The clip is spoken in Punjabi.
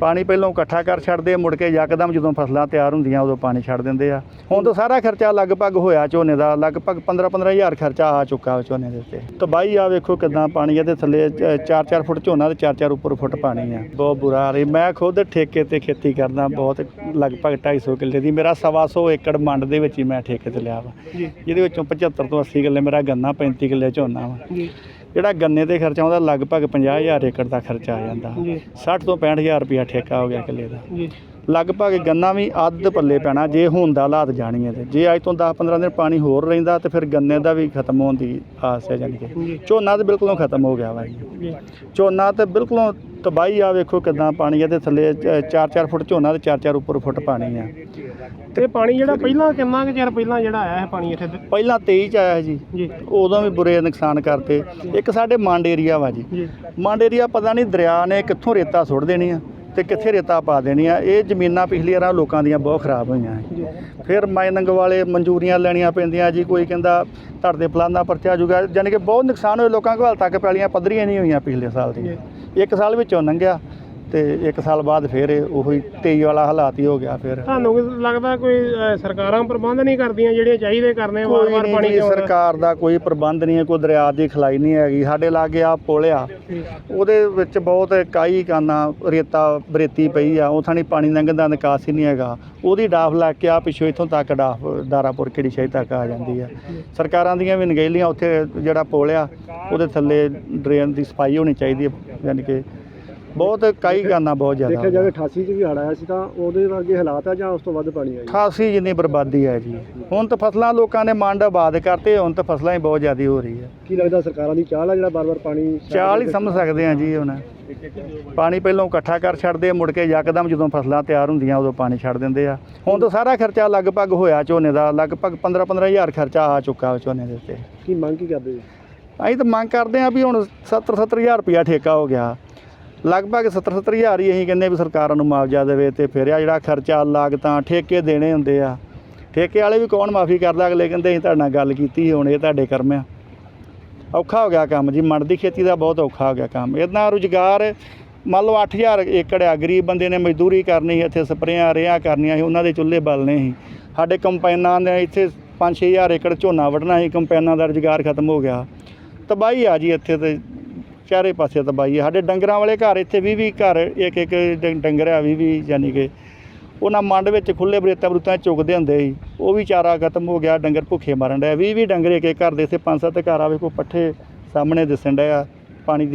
ਪਾਣੀ ਪਹਿਲਾਂ ਇਕੱਠਾ ਕਰ ਛੱਡਦੇ ਮੁੜ ਕੇ ਯਕਦਮ ਜਦੋਂ ਫਸਲਾਂ ਤਿਆਰ ਹੁੰਦੀਆਂ ਉਦੋਂ ਪਾਣੀ ਛੱਡ ਦਿੰਦੇ ਆ। ਹੁਣ ਤਾਂ ਸਾਰਾ ਖਰਚਾ ਲਗਭਗ ਹੋਇਆ ਝੋਨੇ ਦਾ ਲਗਭਗ 15 15000 ਖਰਚਾ ਆ ਚੁੱਕਾ ਝੋਨੇ ਦੇ ਉੱਤੇ। ਤਬਾਹੀ ਆ ਵੇਖੋ ਕਿਦਾਂ ਪਾਣੀ ਇਹਦੇ ਥੱਲੇ 4-4 ਫੁੱਟ ਝੋਨਾ ਤੇ 4-4 ਉੱਪਰ ਫੁੱਟ ਪਾਣੀ ਆ। ਬਹੁਤ ਬੁਰਾ ਹਾਲ ਹੈ। ਮੈਂ ਖੁਦ ਠੇਕੇ ਤੇ ਖੇਤੀ ਕਰਦਾ ਬਹੁਤ ਲਗਭਗ 250 ਕਿੱਲੇ ਦੀ। ਮੇਰਾ ਸਵਾ ਸੌ ਏਕੜ ਮੰਡ ਦੇ ਵਿੱਚ ਹੀ ਮੈਂ ਠੇਕੇ ਤੇ ਲਿਆ ਵਾ। ਜਿਹਦੇ ਵਿੱਚੋਂ 75 ਤੋਂ 80 ਕਿੱਲੇ ਮੇਰਾ ਗੰਨਾ 35 ਕਿੱਲੇ ਝੋਨਾ ਵਾ। ਜਿਹੜਾ ਗੰਨੇ ਤੇ ਖਰਚਾ ਆਉਂਦਾ ਲਗਭਗ 50000 ਏਕੜ ਦਾ ਖਰਚਾ ਆ ਜਾਂਦਾ। ਜੀ। 60 ਤੋਂ 65000 ਰੁਪਇਆ ਠੇਕਾ ਹੋ ਗਿਆ ਕਿੱਲੇ ਦਾ। ਜੀ। ਲਗਭਗ ਗੰਨਾ ਵੀ ਅੱਧ ਪੱਲੇ ਪੈਣਾ ਜੇ ਹੁਣ ਦਾ ਹਾਲਾਤ ਜਾਣੀਏ ਤੇ। ਜੇ ਅੱਜ ਤੋਂ 10-15 ਦਿਨ ਪਾਣੀ ਹੋਰ ਰਹਿੰਦਾ ਤੇ ਫਿਰ ਗੰਨੇ ਦਾ ਵੀ ਖਤਮ ਹੋਣ ਦੀ ਆਸ ਹੈ ਜਾਣੀ ਕਿ। ਝੋਨਾ ਤੇ ਬਿਲਕੁਲੋਂ ਖਤਮ ਹੋ ਗਿਆ ਵਾ ਜੀ। ਝੋਨਾ ਤੇ ਬਿਲਕੁਲੋਂ ਤਬਾਹੀ ਆ ਵੇਖੋ ਕਿਦਾਂ ਪਾਣੀ ਇਹਦੇ ਥੱਲੇ 4-4 ਫੁੱਟ ਝੋਨਾ ਤੇ 4-4 ਉੱਪਰ ਫੁੱਟ ਪਾਣੀ ਆ। ਤੇ ਪਾਣੀ ਜਿਹੜਾ ਪਹਿਲਾਂ ਕਿੰਨਾ ਕੁ ਚਿਰ ਪਹਿਲਾਂ ਜਿਹੜਾ ਆਇਆ ਹੈ ਪਾਣੀ ਇੱਥੇ? ਤੇ? ਪਹਿਲਾਂ 23 ਚ ਆਇਆ ਜੀ। ਜੀ। ਉਦੋਂ ਵੀ ਬੁਰੇ ਨੁਕਸਾਨ ਕਰਤੇ। ਇੱਕ ਸਾਡੇ ਮੰਡ ਏਰੀਆ ਵਾ ਜੀ। ਜੀ। ਮੰਡ ਏਰੀਆ ਪਤਾ ਨਹੀਂ ਦਰਿਆ ਨੇ ਕਿੱਥੋਂ ਰੇਤਾ ਸੁੱਟ ਦੇਣੀ ਆ। ਤੇ ਕਿੱਥੇ ਰੇਤਾ ਪਾ ਦੇਣੀ ਆ ਇਹ ਜ਼ਮੀਨਾਂ ਪਿਛਲੀ ਵਾਰਾਂ ਲੋਕਾਂ ਦੀਆਂ ਬਹੁਤ ਖਰਾਬ ਹੋਈਆਂ ਫਿਰ ਮਾਈਨਿੰਗ ਵਾਲੇ ਮਨਜ਼ੂਰੀਆਂ ਲੈਣੀਆਂ ਪੈਂਦੀਆਂ ਜੀ ਕੋਈ ਕਹਿੰਦਾ ਤੁਹਾਡੇ ਫਲਾਨਾ ਪਰਚਾ ਜੂਗਾ ਯਾਨੀ ਕਿ ਬਹੁਤ ਨੁਕਸਾਨ ਹੋਏ ਲੋਕਾਂ ਕੋਲ ਹਾਲ ਤੱਕ ਪੈਲੀਆਂ ਪੱਧਰੀਆਂ ਨਹੀਂ ਹੋਈਆਂ ਪਿਛਲੇ ਸਾਲ ਦੀਆਂ। ਇੱਕ ਸਾਲ ਵਿੱਚੋਂ ਲੰਘਿਆ। ਤੇ ਇੱਕ ਸਾਲ ਬਾਅਦ ਫਿਰ ਇਹ ਉਹੀ 23 ਵਾਲਾ ਹਾਲਾਤ ਹੀ ਹੋ ਗਿਆ ਫਿਰ। ਤੁਹਾਨੂੰ ਕੀ ਲੱਗਦਾ ਕੋਈ ਅਹ, ਸਰਕਾਰਾਂ ਪ੍ਰਬੰਧ ਨਹੀਂ ਕਰਦੀਆਂ ਜਿਹੜੀਆਂ ਚਾਹੀਦੇ ਕਰਨੇ ਕੋਈ ਵਾਰ-ਵਾਰ ਨਹੀਂ ਪਾਣੀ ਕਿਉਂ ਆਉਂਦਾ? ਸਰਕਾਰ ਦਾ ਕੋਈ ਪ੍ਰਬੰਧ ਨਹੀਂ ਹੈ ਕੋਈ ਦਰਿਆ ਦੀ ਖਲਾਈ ਨਹੀਂ ਹੈਗੀ। ਸਾਡੇ ਲਾਗੇ ਆ ਪੁਲ ਆ ਜੀ, ਉਹਦੇ ਵਿੱਚ ਬਹੁਤ ਕਾਈ ਕਾਨਾ ਰੇਤਾ ਬਰੇਤੀ ਪਈ ਆ ਉਹ ਥਾਣੀ ਪਾਣੀ ਲੰਘਣ ਦਾ ਨਿਕਾਸ ਹੀ ਨਹੀਂ ਹੈਗਾ। ਉਹਦੀ ਡਾਫ ਲੱਗ ਕੇ ਆ ਪਿੱਛੋਂ ਇੱਥੋਂ ਤੱਕ ਡਾਫ ਦਾਰਾਪੁਰ ਕਿਹੜੀ ਸ਼ਾਹੀ ਤੱਕ ਆ ਜਾਂਦੀ ਆ। ਸਰਕਾਰਾਂ ਦੀਆਂ ਵੀ ਨਗੇਲੀਆਂ ਉੱਥੇ ਜਿਹੜਾ ਪੁਲ ਆ ਉਹਦੇ ਥੱਲੇ ਡਰੇਨ ਦੀ ਸਫ਼ਾਈ ਹੋਣੀ ਚਾਹੀਦੀ ਹੈ ਯਾਨੀ ਕਿ ਬਹੁਤ ਕਾਈ ਕਾਨਾ ਬਹੁਤ ਜ਼ਿਆਦਾ ਦੇਖਿਆ ਜਾਵੇ 88 ਚ ਵੀ ਹੜ ਆਇਆ ਸੀ ਤਾਂ ਉਹਦੇ ਵਰਗੇ ਹਾਲਾਤ ਆ ਜਾਂ ਉਸ ਤੋਂ ਵੱਧ ਪਾਣੀ ਆਇਆ ਖਾਸੀ ਜਿੰਨੀ ਬਰਬਾਦੀ ਹੈ ਜੀ। ਹੁਣ ਤਾਂ ਫਸਲਾਂ ਲੋਕਾਂ ਨੇ ਮੰਡ ਆਬਾਦ ਕਰਤੇ ਹੁਣ ਤਾਂ ਫਸਲਾਂ ਹੀ ਬਹੁਤ ਜ਼ਿਆਦਾ ਹੋ ਰਹੀ ਹੈ ਕੀ ਲੱਗਦਾ ਸਰਕਾਰਾਂ ਦੀ ਚਾਲ ਆ ਜਿਹੜਾ ਬਾਰ-ਬਾਰ ਪਾਣੀ ਚਾਲ ਹੀ ਸਮਝ ਸਕਦੇ ਆ ਜੀ ਹੁਣ। ਪਾਣੀ ਪਹਿਲਾਂ ਇਕੱਠਾ ਕਰ ਛੱਡਦੇ ਆ, ਮੁੜ ਕੇ ਯਕਦਮ ਜਦੋਂ ਫਸਲਾਂ ਤਿਆਰ ਹੁੰਦੀਆਂ ਉਦੋਂ ਪਾਣੀ ਛੱਡ ਦਿੰਦੇ ਆ। ਹੁਣ ਤਾਂ ਸਾਰਾ ਖਰਚਾ ਲਗਭਗ ਹੋਇਆ ਝੋਨੇ ਦਾ ਲਗਭਗ 15 15000 ਖਰਚਾ ਆ ਚੁੱਕਾ ਝੋਨੇ ਦੇ ਉੱਤੇ। ਕੀ ਮੰਗ ਕੀ ਕਰਦੇ ਜੀ? ਅਸੀਂ ਤਾਂ ਮੰਗ ਕਰਦੇ ਆ ਵੀ ਹੁਣ 70 70000 ਰੁਪਇਆ ਠੇਕਾ ਹੋ ਗਿਆ। ਲਗਭਗ 70 70000 ਹੀ ਅਸੀਂ ਕਹਿੰਦੇ ਵੀ ਸਰਕਾਰਾਂ ਨੂੰ ਮੁਆਵਜ਼ਾ ਦੇਵੇ ਤੇ ਫਿਰ ਆ ਜਿਹੜਾ ਖਰਚਾ ਲਾਗਤਾਂ ਠੇਕੇ ਦੇਣੇ ਹੁੰਦੇ ਆ। ਠੇਕੇ ਵਾਲੇ ਵੀ ਕੌਣ ਮਾਫੀ ਕਰਦਾ? ਅਗਲੇ ਕਹਿੰਦੇ ਅਸੀਂ ਤੁਹਾਡੇ ਨਾਲ ਗੱਲ ਕੀਤੀ, ਹੁਣ ਇਹ ਤੁਹਾਡੇ ਕਰਮ ਆ। ਔਖਾ ਹੋ ਗਿਆ ਕੰਮ ਜੀ ਮਣ ਦੀ ਖੇਤੀ ਦਾ ਬਹੁਤ ਔਖਾ ਹੋ ਗਿਆ ਕੰਮ। ਇਹਦਾ ਰੁਜ਼ਗਾਰ, ਮੰਨ ਲਓ 8000 ਏਕੜ ਆ, ਗਰੀਬ ਬੰਦੇ ਨੇ ਮਜ਼ਦੂਰੀ ਕਰਨੀ, ਇੱਥੇ ਸਪਰੇਆਂ ਰੇਹਾਂ ਕਰਨੀਆਂ ਸੀ, ਉਹਨਾਂ ਦੇ ਚੁੱਲ੍ਹੇ ਬਲਨੇ ਸੀ। ਸਾਡੇ ਕੰਪਾਈਨਾਂ ਦੇ ਇੱਥੇ 5-6000 ਏਕੜ ਝੋਨਾ ਵੱਢਣਾ ਸੀ ਕੰਪਾਈਨਾਂ ਦਾ ਰੁਜ਼ਗਾਰ ਖਤਮ ਹੋ ਗਿਆ। ਤਬਾਹੀ ਆ ਜੀ ਇੱਥੇ ਤੇ ਚਾਰੇ ਪਾਸੇ ਤਬਾਈ ਆ ਸਾਡੇ ਡੰਗਰਾਂ ਵਾਲੇ ਘਰ ਇੱਥੇ 20-20 ਘਰ, ਇੱਕ ਇੱਕ ਡੰਗਰ ਆ 20-20 ਯਾਨੀ ਕਿ। ਉਹਨਾਂ ਮੰਡ ਵਿੱਚ ਖੁੱਲੇ ਬਰੇਤਾ ਬਰੂਤਾਂ ਚੁਗਦੇ ਹੁੰਦੇ ਸੀ। ਉਹ ਵੀ ਚਾਰਾ ਖਤਮ ਹੋ ਗਿਆ, ਡੰਗਰ ਭੁੱਖੇ ਮਰਨ ਡਿਆ 20-20 ਡੰਗਰ ਇੱਕ ਇੱਕ ਘਰ ਦੇ ਇੱਥੇ ਪੰਜ ਸੱਤ ਘਰ ਆਵੇ ਕੋਈ ਪੱਠੇ ਸਾਹਮਣੇ ਦਿਸਣ ਡਿਆ ਪਾਣੀ ਦੀ